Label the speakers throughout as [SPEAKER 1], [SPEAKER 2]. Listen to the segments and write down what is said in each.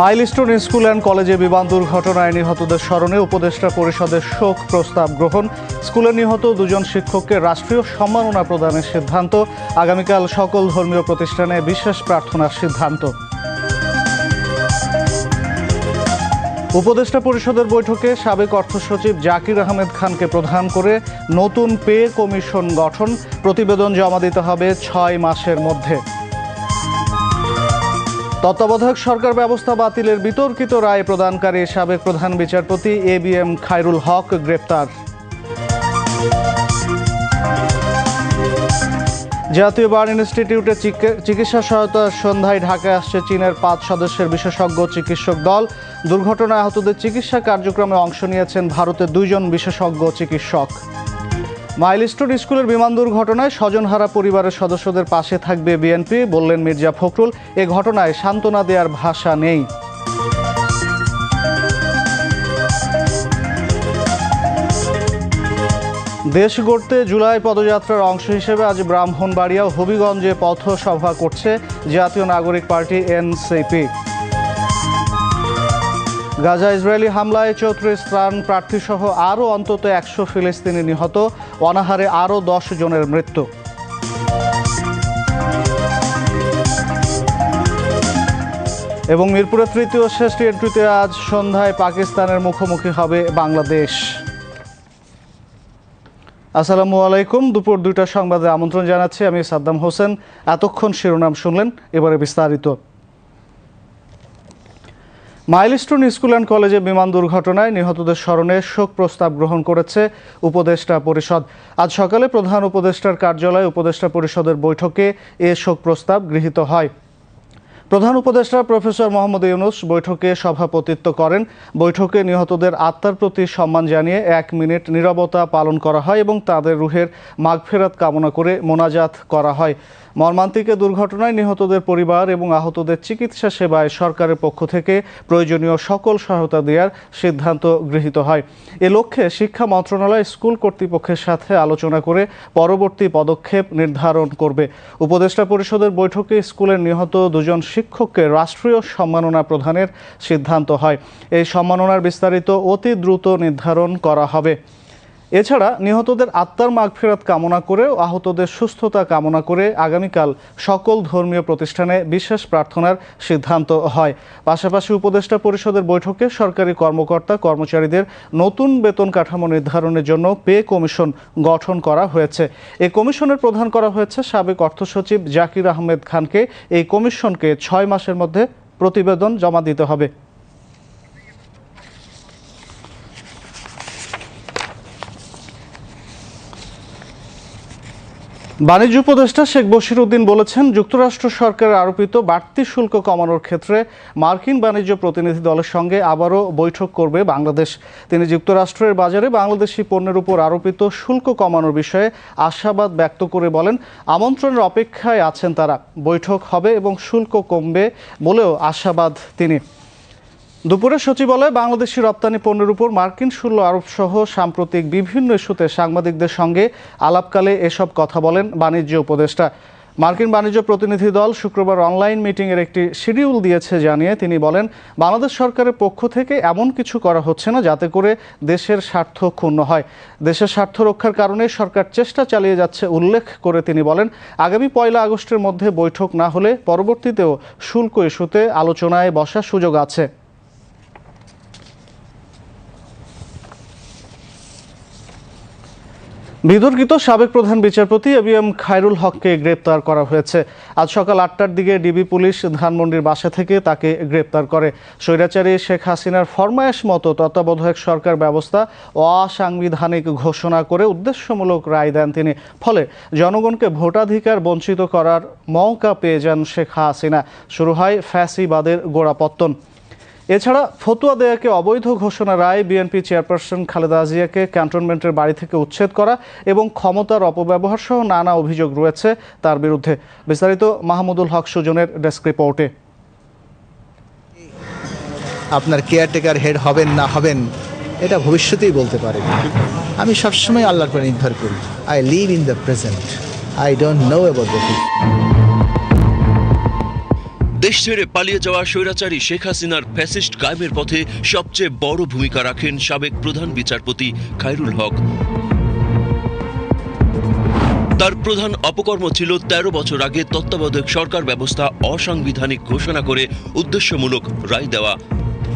[SPEAKER 1] Milestone school and কলেজে বিমান দুর্ঘটনায় নিহতদের স্মরণে উপদেষ্টা পরিষদের শোক প্রস্তাব গ্রহণ। স্কুলে নিহত দুজন শিক্ষককে রাষ্ট্রীয় সম্মাননা প্রদানের সিদ্ধান্ত। আগামীকাল সকল ধর্মীয় প্রতিষ্ঠানে বিশেষ প্রার্থনার সিদ্ধান্ত। উপদেষ্টা পরিষদের বৈঠকে সাবেক অর্থ সচিব জাকির আহমেদ খানকে প্রধান করে নতুন পে কমিশন গঠন। প্রতিবেদন জমা দিতে হবে ছয় মাসের মধ্যে। তত্ত্বাবধায়ক সরকার ব্যবস্থা বাতিলের বিতর্কিত রায় প্রদানকারী সাবেক প্রধান বিচারপতি A B M Khairul Haque গ্রেপ্তার। জাতীয় বার ইনস্টিটিউটে চিকি- চিকিৎসা সহায়তা সন্ধ্যায় ঢাকায় আসছে চীনের পাঁচ সদস্যের বিশেষজ্ঞ চিকিৎসক দল। দুর্ঘটনায় আহতদের চিকিৎসা কার্যক্রমে অংশ নিয়েছেন ভারতের দুইজন বিশেষজ্ঞ চিকিৎসক। মাইলস্টোন স্কুলের বিমান দুর্ঘটনায় স্বজনহারা পরিবারের সদস্যদের পাশে থাকবে বিএনপি, বললেন মির্জা ফখরুল। এ ঘটনায় সান্ত্বনা দেওয়ার ভাষা নেই। দেশ গড়তে জুলাই পদযাত্রার অংশ হিসেবে আজ ব্রাহ্মণবাড়িয়া হবিগঞ্জে পথসভা করছে জাতীয় নাগরিক পার্টি এনসিপি। গাজা ইসরায়েলি হামলায় চৌত্রিশ ত্রাণ প্রার্থীসহ আরও অন্তত একশো ফিলিস্তিনি নিহত, অনাহারে আরও দশ জনের মৃত্যু। এবং মিরপুরের তৃতীয় শেষ টি এন্ট্রিতে আজ সন্ধ্যায় পাকিস্তানের মুখোমুখি হবে বাংলাদেশ। আসসালামু আলাইকুম। দুপুর দুইটা সংবাদে আমন্ত্রণ জানাচ্ছি আমি সাদ্দাম হোসেন। এতক্ষণ শিরোনাম শুনলেন, এবারে বিস্তারিত। মাইলস্টোন স্কুল অ্যান্ড কলেজে বিমান দুর্ঘটনায় নিহতদের স্মরণে শোক প্রস্তাব গ্রহণ করেছে উপদেষ্টা পরিষদ। আজ সকালে প্রধান উপদেষ্টার কার্যালয়ে উপদেষ্টা পরিষদের বৈঠকে এ শোক প্রস্তাব গৃহীত হয়। প্রধান উপদেষ্টা প্রফেসর মোহাম্মদ ইউনুস বৈঠকে সভাপতিত্ব করেন। বৈঠকে নিহতদের আত্মার প্রতি সম্মান জানিয়ে এক মিনিট নীরবতা পালন করা হয় এবং তাদের রুহের মাগফেরাত কামনা করে মোনাজাত করা হয়। মর্মান্তিক দুর্ঘটনায় নিহতদের পরিবার এবং আহতদের চিকিৎসা সেবায় সরকারের পক্ষ থেকে প্রয়োজনীয় সকল সহায়তা দেওয়ার সিদ্ধান্ত গৃহীত হয়। এ লক্ষ্যে শিক্ষা মন্ত্রণালয় স্কুল কর্তৃপক্ষের সাথে আলোচনা করে পরবর্তী পদক্ষেপ নির্ধারণ করবে। উপদেষ্টা পরিষদের বৈঠকে স্কুলের নিহত দুজন শিক্ষককে রাষ্ট্রীয় সম্মাননা প্রদানের সিদ্ধান্ত হয়। এই সম্মাননার বিস্তারিত অতি দ্রুত নির্ধারণ করা হবে। এছাড়া নিহতদের আত্মার মাগফিরাত কামনা করে আহতদের সুস্থতা কামনা করে আগামীকাল সকল ধর্মীয় প্রতিষ্ঠানে বিশেষ প্রার্থনার সিদ্ধান্ত হয়। পাশাপাশি উপদেষ্টা পরিষদের বৈঠকে সরকারি কর্মকর্তা কর্মচারীদের নতুন বেতন কাঠামো নির্ধারণের জন্য পে কমিশন গঠন করা হয়েছে। এই কমিশনের প্রধান করা হয়েছে সাবেক অর্থ সচিব জাকির আহমেদ খানকে। এই কমিশনকে ছয় মাসের মধ্যে প্রতিবেদন জমা দিতে হবে। বাণিজ্য উপদেষ্টা শেখ বশির উদ্দিন বলেছেন, যুক্তরাষ্ট্র সরকারের আরোপিত বাড়তি শুল্ক কমানোর ক্ষেত্রে মার্কিন বাণিজ্য প্রতিনিধি দলের সঙ্গে আবারও বৈঠক করবে বাংলাদেশ। তিনি যুক্তরাষ্ট্রের বাজারে বাংলাদেশি পণ্যের উপর আরোপিত শুল্ক কমানোর বিষয়ে আশাবাদ ব্যক্ত করে বলেন, আমন্ত্রণের অপেক্ষায় আছেন তারা। বৈঠক হবে এবং শুল্ক কমবে বলেও আশাবাদ তিনি। দুপুরে সচিবালয়ে বাংলাদেশি রপ্তানি পণ্যের উপর মার্কিন শুল্ক আরোপ সহ সাম্প্রতিক বিভিন্ন ইস্যুতে সাংবাদিকদের সঙ্গে আলাপকালে এসব কথা বলেন বাণিজ্য উপদেষ্টা। মার্কিন বাণিজ্য প্রতিনিধি দল শুক্রবার অনলাইন মিটিংয়ের একটি শিডিউল দিয়েছে জানিয়ে তিনি বলেন, বাংলাদেশ সরকারের পক্ষ থেকে এমন কিছু করা হচ্ছে না যাতে করে দেশের স্বার্থ ক্ষুণ্ণ হয়। দেশের স্বার্থ রক্ষার কারণে সরকার চেষ্টা চালিয়ে যাচ্ছে উল্লেখ করে তিনি বলেন, আগামী পয়লা আগস্টের মধ্যে বৈঠক না হলে পরবর্তীতেও শুল্ক ইস্যুতে আলোচনায় বসার সুযোগ আছে। বিতর্কিত সাবেক প্রধান বিচারপতি এ বি এম খায়রুল হককে গ্রেপ্তার করা হয়েছে। আজ সকাল আটটার দিকে ডিবি পুলিশ ধানমন্ডির বাসা থেকে তাকে গ্রেপ্তার করে। স্বৈরাচারী শেখ হাসিনার ফরমায়েশ মতো তত্ত্বাবধায়ক সরকার ব্যবস্থা অসাংবিধানিক ঘোষণা করে উদ্দেশ্যমূলক রায় দেন তিনি। ফলে জনগণকে ভোটাধিকার বঞ্চিত করার মৌকা পেয়ে যান শেখ হাসিনা। শুরু হয় ফ্যাসিবাদের গোড়াপত্তন। এছাড়া ফতুয়া দেয়াকে অবৈধ ঘোষণা রায় বিএনপি চেয়ারপারসন খালেদা জিয়াকে ক্যান্টনমেন্টের বাড়ি থেকে উচ্ছেদ করা এবং ক্ষমতার অপব্যবহার সহ নানা অভিযোগ রয়েছে তার বিরুদ্ধে। বিস্তারিত মাহমুদুল হক সুজনের ডেস্ক রিপোর্টে।
[SPEAKER 2] আপনার কেয়ারটেকার হেড হবেন না হবেন, এটা ভবিষ্যতেই বলতে পারেন আমি সবসময় আল্লাহর পরে নির্ভর করি। I live in the present I don't know about the
[SPEAKER 3] দেশ ছেড়ে পালিয়ে যাওয়া স্বৈরাচারী শেখ হাসিনার ফ্যাসিস্ট কায়েমের পথে সবচেয়ে বড় ভূমিকা রাখেন সাবেক প্রধান বিচারপতি খায়রুল হক। তার প্রধান অপকর্ম ছিল ১৩ বছর আগে তত্ত্বাবধায়ক সরকার ব্যবস্থা অসাংবিধানিক ঘোষণা করে উদ্দেশ্যমূলক রায় দেওয়া।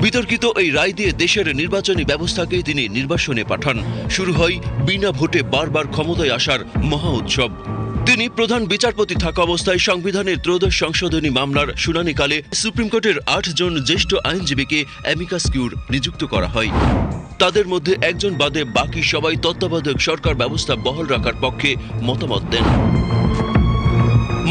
[SPEAKER 3] বিতর্কিত এই রায় দিয়ে দেশের নির্বাচনী ব্যবস্থাকে তিনি নির্বাসনে পাঠান। শুরু হয় বিনা ভোটে বারবার ক্ষমতায় আসার মহা উৎসব। তিনি প্রধান বিচারপতি থাকা অবস্থায় সংবিধানের ত্রয়োদশ সংশোধনী মামলার শুনানিকালে সুপ্রিম কোর্টের আট জন জ্যেষ্ঠ আইনজীবীকে অ্যামিকাস কিউর নিযুক্ত করা হয়। তাদের মধ্যে একজন বাদে বাকি সবাই তত্ত্বাবধায়ক সরকার ব্যবস্থা বহাল রাখার পক্ষে মতামত দেন।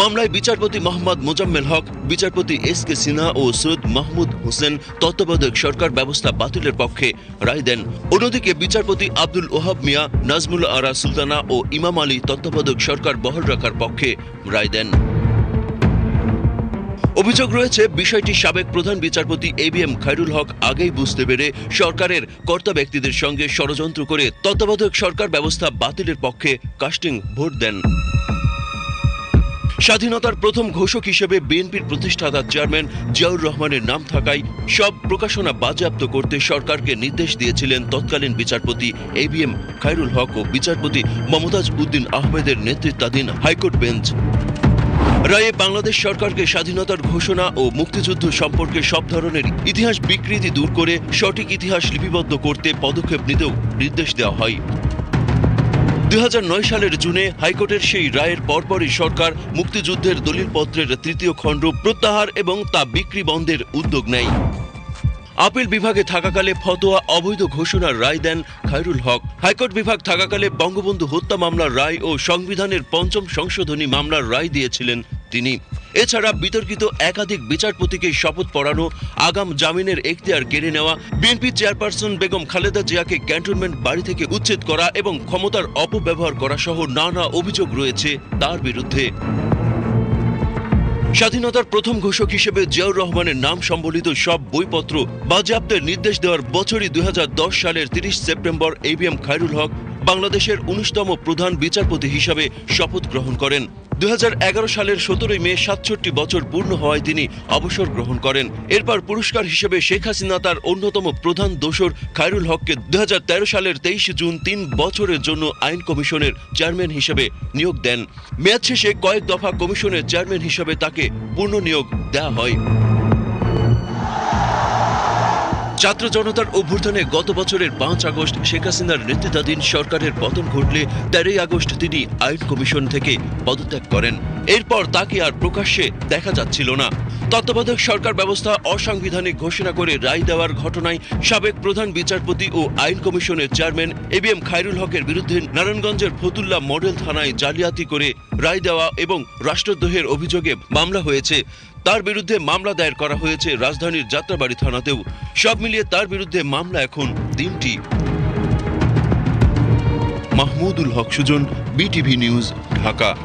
[SPEAKER 3] মামলায় বিচারপতি মোহাম্মদ মোজাম্মেল হক, বিচারপতি এস কে সিনহা ও সৈয়দ মাহমুদ হোসেন তত্ত্বাবধায়ক সরকার ব্যবস্থা বাতিলের পক্ষে রায় দেন। অন্যদিকে বিচারপতি আব্দুল ওহাব মিয়া, নাজমুল আরা সুলতানা ও ইমাম আলী তত্ত্বাবধায়ক সরকার বহাল রাখার পক্ষে রায় দেন। অভিযোগ রয়েছে, বিষয়টি সাবেক প্রধান বিচারপতি A B M Khairul Haque আগেই বুঝতে পেরে সরকারের কর্তা ব্যক্তিদের সঙ্গে ষড়যন্ত্র করে তত্ত্বাবধায়ক সরকার ব্যবস্থা বাতিলের পক্ষে কাস্টিং ভোট দেন। স্বাধীনতার প্রথম ঘোষক হিসেবে বিএনপির প্রতিষ্ঠাতা চেয়ারম্যান জিয়াউর রহমানের নাম থাকায় সব প্রকাশনা বাজেয়াপ্ত করতে সরকারকে নির্দেশ দিয়েছিলেন তৎকালীন বিচারপতি A B M Khairul Haque ও বিচারপতি মমতাজ উদ্দিন আহমেদের নেতৃত্বাধীন হাইকোর্ট বেঞ্চ। রায়ে বাংলাদেশ সরকারকে স্বাধীনতার ঘোষণা ও মুক্তিযুদ্ধ সম্পর্কে সব ধরনের ইতিহাস বিকৃতি দূর করে সঠিক ইতিহাস লিপিবদ্ধ করতে পদক্ষেপ নিতেও নির্দেশ দেওয়া হয়। দুই হাজার নয় সালের জুনে হাইকোর্টের সেই রায়ের পরপরই সরকার মুক্তিযুদ্ধের দলিলপত্রের তৃতীয় খণ্ড প্রত্যাহার এবং তা বিক্রি বন্ধের উদ্যোগ নেয়। আপিল বিভাগে থাকাকালে ফতোয়া অবৈধ ঘোষণার রায় দেন খায়রুল হক। হাইকোর্ট বিভাগ থাকাকালে বঙ্গবন্ধু হত্যা মামলার রায় ও সংবিধানের পঞ্চম সংশোধনী মামলার রায় দিয়েছিলেন তিনি। এছাড়া বিতর্কিত একাধিক বিচারপতিকে শপথ পড়ানো, আগাম জামিনের এখতিয়ার কেড়ে নেওয়া, বিএনপি চেয়ারপারসন বেগম খালেদা জিয়াকে ক্যান্টনমেন্ট বাড়ি থেকে উচ্ছেদ করা এবং ক্ষমতার অপব্যবহার করা সহ নানা অভিযোগ রয়েছে তার বিরুদ্ধে। স্বাধীনতার প্রথম ঘোষক হিসেবে জিয়াউর রহমানের নাম সম্বলিত সব বইপত্র বাজেয়াপ্তের নির্দেশ দেওয়ার বছরই দুই হাজার দশ সালের তিরিশ September A B Khairul Haque বাংলাদেশের উনিশতম প্রধান বিচারপতি হিসাবে শপথ গ্রহণ করেন। দু হাজার এগারো সালের সতেরোই মে সাতষট্টি বছর পূর্ণ হওয়ায় তিনি অবসর গ্রহণ করেন। এরপর পুরস্কার হিসেবে শেখ হাসিনা তার অন্যতম প্রধান দোসর খায়রুল হককে দুই সালের তেইশে জুন তিন বছরের জন্য আইন কমিশনের চেয়ারম্যান হিসেবে নিয়োগ দেন। মেয়াদ শেষে কয়েক দফা কমিশনের চেয়ারম্যান হিসেবে তাকে পূর্ণ নিয়োগ দেওয়া হয়। ছাত্র জনতার অভ্যুত্থানে গত বছরের পাঁচ আগস্ট শেখ হাসিনার নেতৃত্বাধীন সরকারের পতন ঘটলে তেরোই আগস্ট তিনি আইন কমিশন থেকে পদত্যাগ করেন। এরপর তাকে আর প্রকাশ্যে দেখা যাচ্ছিল না। তত্ত্বাবধায়ক সরকার ব্যবস্থা অসাংবিধানিক ঘোষণা করে রায় দেওয়ার ঘটনায় সাবেক প্রধান বিচারপতি ও আইন কমিশনের chairman A B M Khairul হকের বিরুদ্ধে নারায়ণগঞ্জের ফতুল্লা মডেল থানায় জালিয়াতি করে রায় দেওয়া এবং রাষ্ট্রদ্রোহের অভিযোগে মামলা হয়েছে। তার বিরুদ্ধে মামলা দায়ের করা হয়েছে রাজধানীর যাত্রাবাড়ি থানাতেও। সব মিলিয়ে তার বিরুদ্ধে মামলা এখন তিনটি। Mahmudul Haque Sujon, BTV news, Dhaka.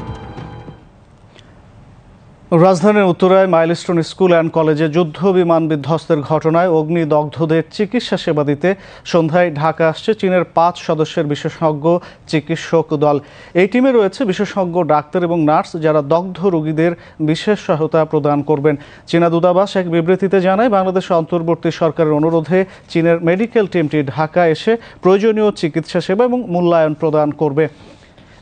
[SPEAKER 1] রাজধানীর উত্তরায় মাইলস্টোন স্কুল অ্যান্ড কলেজে যুদ্ধ বিমান বিধ্বস্তের ঘটনায় অগ্নিদগ্ধদের চিকিৎসা সেবা দিতে সন্ধ্যায় ঢাকা আসছে চীনের পাঁচ সদস্যের বিশেষজ্ঞ চিকিৎসক দল। এই টিমে রয়েছে বিশেষজ্ঞ ডাক্তার এবং নার্স যারা দগ্ধ রোগীদের বিশেষ সহায়তা প্রদান করবেন। চীনা দূতাবাস এক বিবৃতিতে জানায়, বাংলাদেশ অন্তর্বর্তী সরকারের অনুরোধে চীনের মেডিকেল টিমটি ঢাকা এসে প্রয়োজনীয় চিকিৎসা সেবা এবং মূল্যায়ন প্রদান করবে।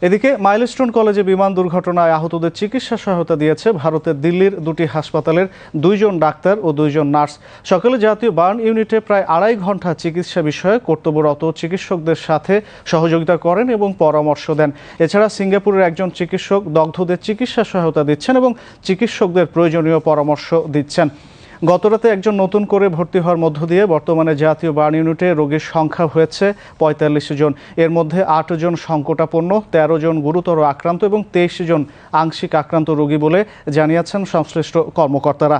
[SPEAKER 1] এদিকে মাইলস্টোন কলেজে বিমান দুর্ঘটনায় আহতদের চিকিৎসা সহায়তা দিয়েছে ভারতের দিল্লির দুটি হাসপাতালের দুইজন ডাক্তার ও দুইজন নার্স। সকালে জাতীয় বার্ন ইউনিটে প্রায় আড়াই ঘণ্টা চিকিৎসা বিষয়ে কর্তব্যরত চিকিৎসকদের সাথে সহযোগিতা করেন এবং পরামর্শ দেন। এছাড়া সিঙ্গাপুরের একজন চিকিৎসক দগ্ধদের চিকিৎসা সহায়তা দিচ্ছেন এবং চিকিৎসকদের প্রয়োজনীয় পরামর্শ দিচ্ছেন। গতরাতে একজন নতুন করে ভর্তি হওয়ার মধ্য দিয়ে বর্তমানে জাতীয় বার্ন ইউনিটে রোগীর সংখ্যা হয়েছে পঁয়তাল্লিশ জন। এর মধ্যে আট জন সংকটাপন্ন, তেরো জন গুরুতর আক্রান্ত এবং তেইশ জন আংশিক আক্রান্ত রোগী বলে জানিয়েছেন সংশ্লিষ্ট কর্মকর্তারা।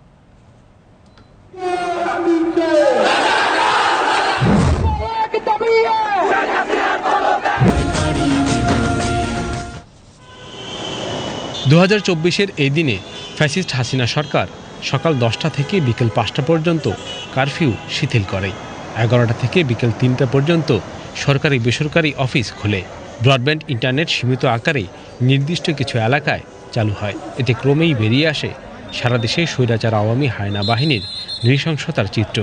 [SPEAKER 4] দু হাজার এই দিনে ফ্যাসিস্ট হাসিনা সরকার সকাল দশটা থেকে বিকেল পাঁচটা পর্যন্ত কারফিউ শিথিল করে। এগারোটা থেকে বিকেল তিনটা পর্যন্ত সরকারি বেসরকারি অফিস খোলে। ব্রডব্যান্ড ইন্টারনেট সীমিত আকারে নির্দিষ্ট কিছু এলাকায় চালু হয়। এতে ক্রমেই বেরিয়ে আসে সারা দেশে স্বৈরাচার আওয়ামী হায়না বাহিনীর নৃশংসতার চিত্র,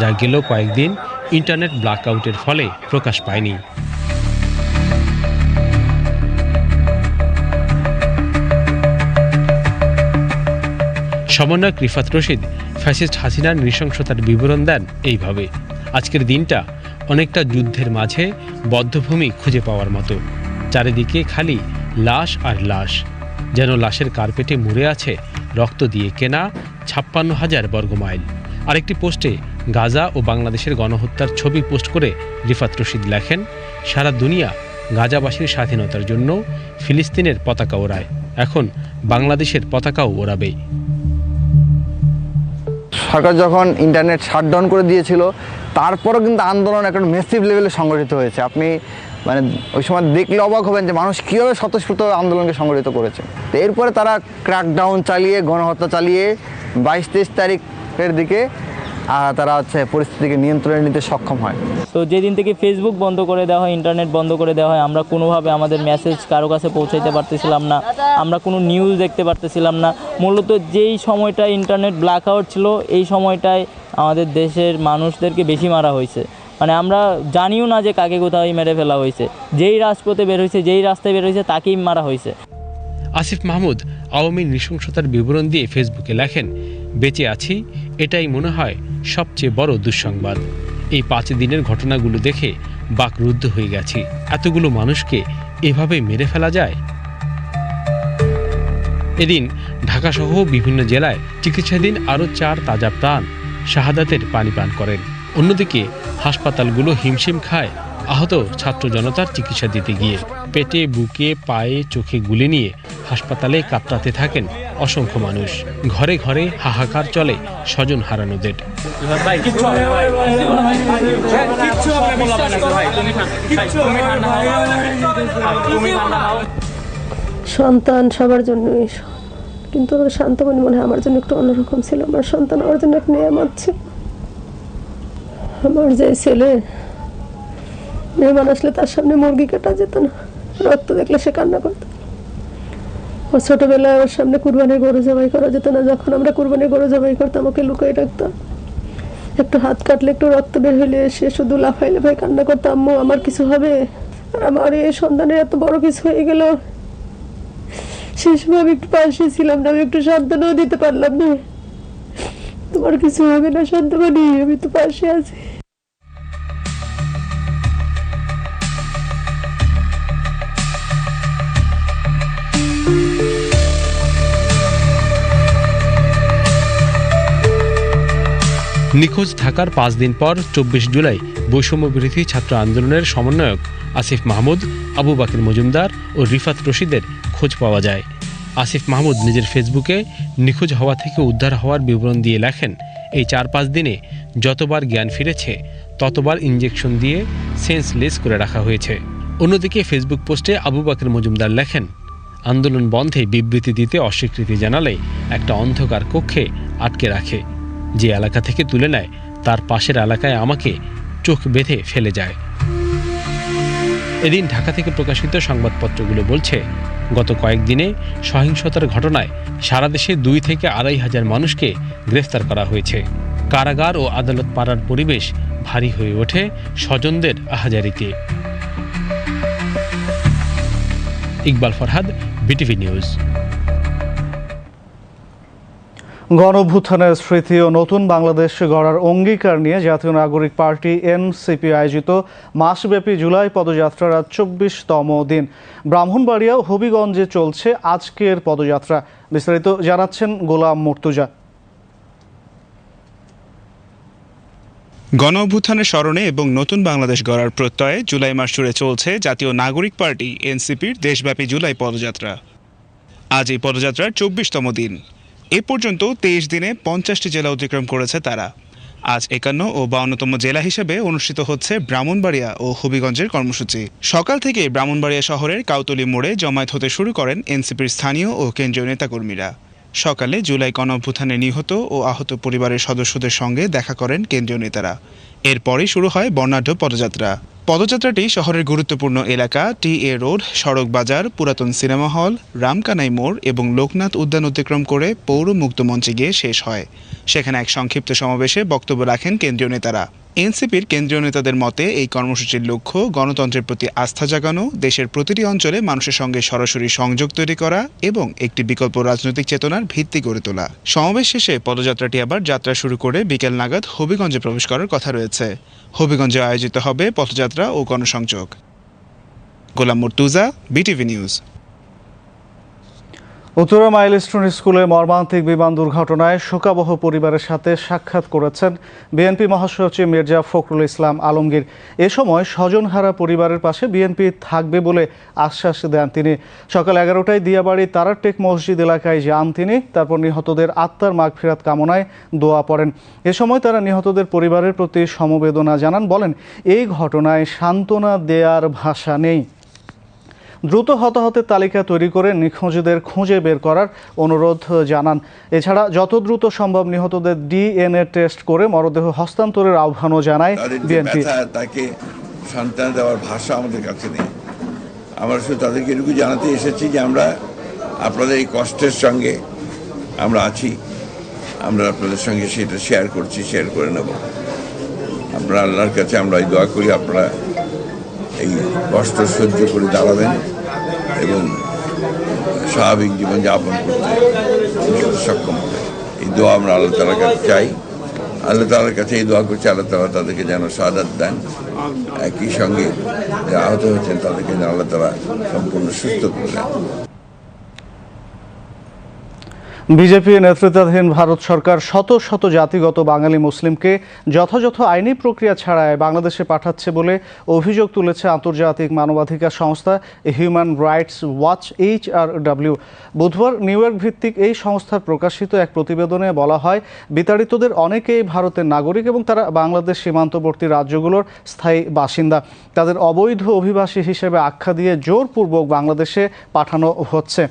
[SPEAKER 4] যা গেল কয়েকদিন ইন্টারনেট ব্ল্যাকআউটের ফলে প্রকাশ পায়নি। সমন্বয়ক রিফাত রশিদ, ফ্যাসিস্ট হাসিনার নৃশংসতার বিবরণ দেন এইভাবে। আজকের দিনটা অনেকটা যুদ্ধের মাঝে বদ্ধভূমি খুঁজে পাওয়ার মতো। চারিদিকে খালি লাশ আর লাশ। যেন লাশের কার্পেটে মুড়ে আছে রক্ত দিয়ে কেনা ছাপ্পান্ন হাজার বর্গমাইল। আরেকটি পোস্টে গাজা ও বাংলাদেশের গণহত্যার ছবি পোস্ট করে রিফাত রশিদ লেখেন, সারা দুনিয়া গাজাবাসীর স্বাধীনতার জন্য ফিলিস্তিনের পতাকা ওড়ায়। এখন বাংলাদেশের পতাকাও ওড়াবে।
[SPEAKER 5] সরকার যখন ইন্টারনেট শাটডাউন করে দিয়েছিল, তারপরও কিন্তু আন্দোলন একটা মেসিভ লেভেলে সংগঠিত হয়েছে। আপনি মানে ওই সময় দেখলে অবাক হবেন যে মানুষ কীভাবে স্বতঃস্ফূর্ত আন্দোলনকে সংগঠিত করেছে। তো এরপরে তারা ক্র্যাকডাউন চালিয়ে, গণহত্যা চালিয়ে বাইশ তেইশ তারিখের দিকে তারা হচ্ছে পরিস্থিতিকে নিয়ন্ত্রণে নিতে সক্ষম হয়।
[SPEAKER 6] তো যেদিন থেকে ফেসবুক বন্ধ করে দেওয়া হয় ইন্টারনেট বন্ধ করে দেওয়া হয় আমরা কোনোভাবে আমাদের মেসেজ কারও কাছে পৌঁছাইতে পারতেছিলাম না আমরা কোনো নিউজ দেখতে পারতেছিলাম না। মূলত যেই সময়টায় ইন্টারনেট ব্ল্যাক আউট ছিল এই সময়টায় আমাদের দেশের মানুষদেরকে বেশি মারা হয়েছে। মানে আমরা জানিও না যে কাকে কোথাও মেরে ফেলা হয়েছে। যেই রাজপথে বের হয়েছে যেই রাস্তায় বের হয়েছে তাকেই মারা হয়েছে।
[SPEAKER 4] আসিফ মাহমুদ আওয়ামী নৃশংসতার বিবরণ দিয়ে ফেসবুকে লেখেন বেঁচে আছি এটাই মনে হয় সবচেয়ে বড় দুঃসংবাদ। এই পাঁচ দিনের ঘটনাগুলো দেখে বাকরুদ্ধ হয়ে গেছি। এতগুলো মানুষকে এভাবে মেরে ফেলা যায়? এদিন ঢাকাসহ বিভিন্ন জেলায় চিকিৎসাধীন আরও চার তাজা প্রাণ শাহাদাতের পানি পান করেন। অন্যদিকে হাসপাতালগুলো হিমশিম খায় আহত ছাত্র জনতার চিকিৎসা দিতে গিয়ে। পেটে, বুকে, পায়ে, চোখে গুলি নিয়ে হাসপাতালে কাতরাতে থাকেন অসংখ্য মানুষ। ঘরে ঘরে হাহাকার চলে স্বজন হারানোদের।
[SPEAKER 7] সন্তান সবার জন্যই কিন্তু শান্তমণি মনে হয় আমার জন্য একটু অন্যরকম ছিল। আমার সন্তান আমার জন্য এক নিয়ামত ছিল। আমার যে ছেলে, মেহমান আসলে তার সামনে মুরগি কাটা যেত না। রক্ত দেখলে সে কান্না করতো। ও ছোটবেলায় ওর সামনে কুরবানির গরু জবাই করা যেত না। যখন আমরা কুরবানির গরু জবাই করতাম, ওকে লুকিয়ে রাখতাম। একটু হাত কাটলে একটু রক্ত বের হইলে সে শুধু লাফাই লাফাই কান্না করতো, আম্মু, আমার কিছু হবে? আর আমার এই সন্তানের এত বড় কিছু হয়ে গেল। সেই সময় আমি একটু পাশে ছিলাম না, আমি একটু সান্ত্বনাও দিতে পারলাম না। তোমার কিছু হবে না শান্তমানি আমি তো পাশে আছি।
[SPEAKER 4] নিখোঁজ থাকার পাঁচ দিন পর চব্বিশ জুলাই বৈষম্য বিরোধী ছাত্র আন্দোলনের সমন্বয়ক আসিফ মাহমুদ, আবু বাকির মজুমদার ও রিফাত রশিদের খোঁজ পাওয়া যায়। আসিফ মাহমুদ নিজের ফেসবুকে নিখোঁজ হওয়া থেকে উদ্ধার হওয়ার বিবরণ দিয়ে লেখেন, এই চার পাঁচ দিনে যতবার জ্ঞান ফিরেছে, ততবার ইঞ্জেকশন দিয়ে সেন্সলেস করে রাখা হয়েছে। অন্যদিকে ফেসবুক পোস্টে আবু বাকির মজুমদার লেখেন, আন্দোলন বন্ধে বিবৃতি দিতে অস্বীকৃতি জানালে একটা অন্ধকার কক্ষে আটকে রাখে। যে এলাকা থেকে তুলে নেয়, তার পাশের এলাকায় আমাকে চোখ বেঁধে ফেলে যায়। এদিন ঢাকা থেকে প্রকাশিত সংবাদপত্রগুলো বলছে, গত কয়েকদিনে সহিংসতার ঘটনায় সারা দেশে দুই থেকে আড়াই হাজার মানুষকে গ্রেফতার করা হয়েছে। কারাগার ও আদালত পাড়ার পরিবেশ ভারী হয়ে ওঠে স্বজনদের আহাজারিতে। Iqbal Farhad, BTV news.
[SPEAKER 1] গণভূথানের স্মৃতি ও নতুন বাংলাদেশ গড়ার অঙ্গীকার নিয়ে জাতীয় নাগরিক পার্টি এনসিপি আয়োজিত মাসব্যাপী জুলাই পদযাত্রার আজ চব্বিশতম দিন। ব্রাহ্মণবাড়িয়া হবিগঞ্জে চলছে আজকের পদযাত্রা। বিস্তারিত জানাচ্ছেন গোলাম মুর্তুজা।
[SPEAKER 8] গণ অভ্যুত্থানের স্মরণে এবং নতুন বাংলাদেশ গড়ার প্রত্যয়ে জুলাই মাস জুড়ে চলছে জাতীয় নাগরিক পার্টি এনসিপির দেশব্যাপী জুলাই পদযাত্রা। আজ এই পদযাত্রার চব্বিশতম দিন। এ পর্যন্ত তেইশ দিনে পঞ্চাশটি জেলা অতিক্রম করেছে তারা। আজ একান্ন ও বাউন্নতম জেলা হিসেবে অনুষ্ঠিত হচ্ছে ব্রাহ্মণবাড়িয়া ও হবিগঞ্জের কর্মসূচি। সকাল থেকে ব্রাহ্মণবাড়িয়া শহরের কাউতলি মোড়ে জমায়েত হতে শুরু করেন এনসিপির স্থানীয় ও কেন্দ্রীয় নেতাকর্মীরা। সকালে জুলাই গণঅভ্যুত্থানে নিহত ও আহত পরিবারের সদস্যদের সঙ্গে দেখা করেন কেন্দ্রীয় নেতারা। এরপরই শুরু হয় বর্ণাঢ্য পদযাত্রা। পদযাত্রাটি শহরের গুরুত্বপূর্ণ এলাকা টি এ রোড, সড়ক বাজার, পুরাতন সিনেমা হল, রামকানাই মোড় এবং লোকনাথ উদ্যান অতিক্রম করে পৌর মুক্ত মঞ্চে গিয়ে শেষ হয়। সেখানে এক সংক্ষিপ্ত সমাবেশে বক্তব্য রাখেন কেন্দ্রীয় নেতারা। এনসিপির কেন্দ্রীয় নেতাদের মতে, এই কর্মসূচির লক্ষ্য গণতন্ত্রের প্রতি আস্থা জাগানো, দেশের প্রতিটি অঞ্চলে মানুষের সঙ্গে সরাসরি সংযোগ তৈরি করা এবং একটি বিকল্প রাজনৈতিক চেতনার ভিত্তি গড়ে তোলা। সমাবেশ শেষে পদযাত্রাটি আবার যাত্রা শুরু করে বিকেল নাগাদ হবিগঞ্জে প্রবেশ করার কথা রয়েছে। হবিগঞ্জে আয়োজিত হবে পথযাত্রা ও গণসংযোগ। Golam Murtuza, BTV news.
[SPEAKER 1] Uttara Milestone স্কুলে মর্মান্তিক বিমান দুর্ঘটনায় শোকাবহ পরিবারের সাথে সাক্ষাৎ করেছেন বিএনপি মহাসচিব মির্জা ফখরুল ইসলাম আলমগীর। এ সময় স্বজনহারা পরিবারের পাশে বিএনপি থাকবে বলে আশ্বাস দেন তিনি। সকাল এগারোটায় দিয়াবাড়ি তারাটেক মসজিদ এলাকায় যান তিনি, তারপর নিহতদের আত্মার মাগফিরাত কামনায় দোয়া পড়েন। এ সময় তারা নিহতদের পরিবারের প্রতি সমবেদনা জানান, বলেন, এই ঘটনায় সান্ত্বনা দেয়ার ভাষা নেই। দ্রুত হতাহতের তালিকা তৈরি করে নিখোঁজদের খুঁজে বের করার অনুরোধ জানান। এছাড়া যত দ্রুত সম্ভব নিহতদের ডিএনএ টেস্ট করে মরদেহ হস্তান্তরের আহ্বানও জানায় বিএনপি।
[SPEAKER 9] তাকে সন্তান দেওয়ার ভাষা আমাদের কাছে নেই। আমরা শুধু তাদেরকে এটুকু জানাতে এসেছি যে আমরা আপনাদের এই কষ্টের সঙ্গে আমরা আছি। আমরা আপনাদের সঙ্গে সেটা শেয়ার করছি শেয়ার করে নেব। আমরা আল্লাহর কাছে আমরা এই দোয়া করি আপনারা এই কষ্ট সহ্য করে দাঁড়াবেন। এবং স্বাভাবিক জীবনযাপন করতে সক্ষম হবে। এই দোয়া আমরা আল্লাহ তালার কাছে চাই। আল্লাহ তালার কাছে এই দোয়া করছি, আল্লাহ তালা তাদেরকে যেন সাদাত দেন। একই সঙ্গে আহত হয়েছেন, তাদেরকে যেন আল্লাহ তালা সম্পূর্ণ সুস্থ করে
[SPEAKER 1] বিজেপি নেতৃত্বাধীন ভারত সরকার শত শত জাতিগত বাঙালি মুসলিমকে যথাযথ আইনি প্রক্রিয়া ছাড়াই বাংলাদেশে পাঠাচ্ছে বলে অভিযোগ তুলেছে আন্তর্জাতিক মানবাধিকার সংস্থা Human Rights Watch, H R W. বুধবার নিউ ইয়র্ক ভিত্তিক এই সংস্থার প্রকাশিত এক প্রতিবেদনে বলা হয়, বিতাড়িতদের অনেকেই ভারতের নাগরিক এবং তারা বাংলাদেশ সীমান্তবর্তী রাজ্যগুলোর স্থায়ী বাসিন্দা। তাদের অবৈধ অভিবাসী হিসেবে আখ্যা দিয়ে জোরপূর্বক বাংলাদেশে পাঠানো হচ্ছে।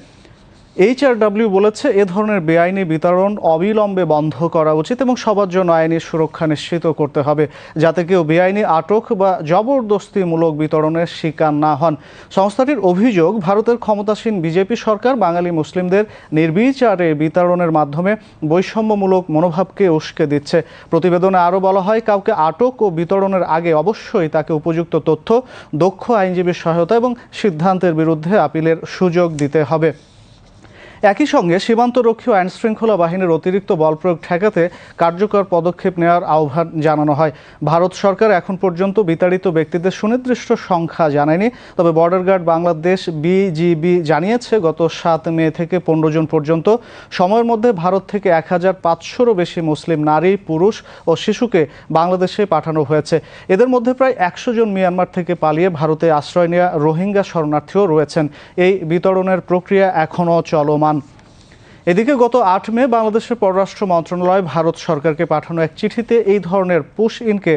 [SPEAKER 1] এইচআরডব্লিউ বলেছে, এ ধরনের বেআইনি বিতরণ অবিলম্বে বন্ধ করা উচিত এবং সবার জন্য আইনি সুরক্ষা নিশ্চিত করতে হবে যাতে কেউ বেআইনি আটক বা জবরদস্তিমূলক বিতরণের শিকার না হন। সংস্থাটির অভিযোগ, ভারতের ক্ষমতাসীন বিজেপি সরকার বাঙালি মুসলিমদের নির্বিচারে বিতরণের মাধ্যমে বৈষম্যমূলক মনোভাবকে উস্কে দিচ্ছে। প্রতিবেদনে আরও বলা হয়, কাউকে আটক ও বিতরণের আগে অবশ্যই তাকে উপযুক্ত তথ্য, দক্ষ আইনজীবীর সহায়তা এবং সিদ্ধান্তের বিরুদ্ধে আপিলের সুযোগ দিতে হবে। একই সঙ্গে সীমান্তরক্ষী ও আইন শৃঙ্খলা বাহিনীর অতিরিক্ত বল প্রয়োগ ঠেকাতে কার্যকর পদক্ষেপ নেওয়ার আহ্বান জানানো হয়। ভারত সরকার এখন পর্যন্ত বিতাড়িত ব্যক্তিদের সুনির্দিষ্ট সংখ্যা জানায়নি, তবে বর্ডার গার্ড বাংলাদেশ বিজিবি জানিয়েছে, গত সাত মে থেকে পনেরো জুন পর্যন্ত। সময়ের মধ্যে ভারত থেকে এক হাজার পাঁচশোরও বেশি মুসলিম নারী, পুরুষ ও শিশুকে বাংলাদেশে পাঠানো হয়েছে। এদের মধ্যে প্রায় একশো জন মিয়ানমার থেকে পালিয়ে ভারতে আশ্রয় নেওয়া রোহিঙ্গা শরণার্থীও রয়েছেন। এই বিতরণের প্রক্রিয়া এখনও চলমান। এদিকে গত আট মে বাংলাদেশের পররাষ্ট্র মন্ত্রণালয় ভারত সরকারকে পাঠানো এক চিঠিতে এই ধরনের পুশ ইনকে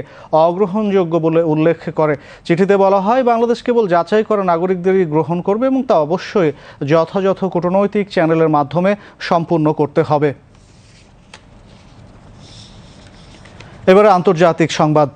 [SPEAKER 1] অগ্রহণযোগ্য বলে উল্লেখ করে। চিঠিতে বলা হয়, বাংলাদেশ কেবল যাচাই করা নাগরিকদেরই গ্রহণ করবে এবং তা অবশ্যই যথাযথ কূটনৈতিক চ্যানেলের মাধ্যমে সম্পূর্ণ করতে হবে। এবারে আন্তর্জাতিক সংবাদ।